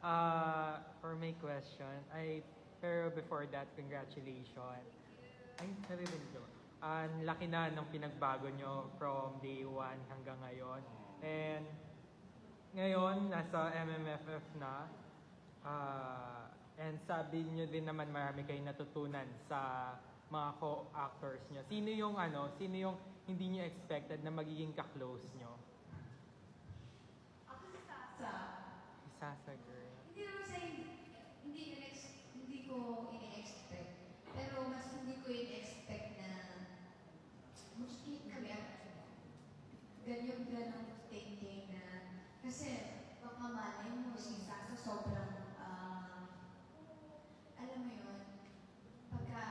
Uh, for my question, I, pero before that, congratulations. Ay, naririnig ko. Ang laki na ng pinagbago nyo from day one hanggang ngayon. And ngayon, nasa MMFF na. Ah, and sabi nyo din naman marami kayong natutunan sa mga co-actors nyo. Sino yung ano, sino yung hindi nyo expected na magiging ka-close nyo? Ako si Sasa. Sasa girl. Hindi naman sa hindi, hindi, in-ex- hindi ko ini-expect. Pero mas hindi ko in-expect na musti kami at ganyan ganong thinking na kasi baka malay mo si Sasa sobrang ah, alam mo yun pagka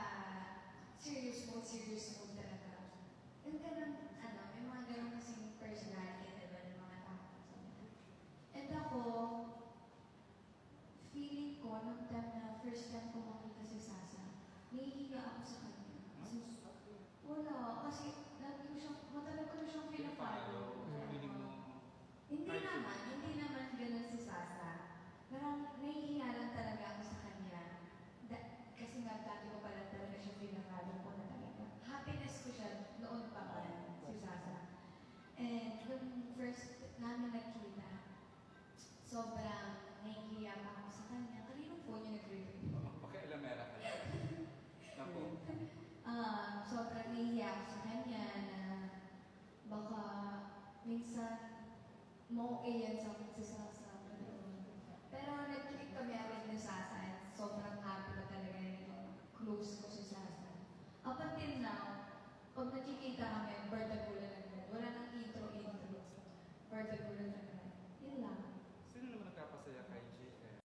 serious mode, serious mode talaga. Yung ganun, ano, may mga ganun kasing personality, diba, ng mga tao. And ako, feeling ko, nung time na first time ko makita mo iyan sa pagsasama. Pero nag-click kami agad ni Sasan. Sobrang happy ko talaga yun. Close ko si Sasan. Up until now, pag nakikita kami,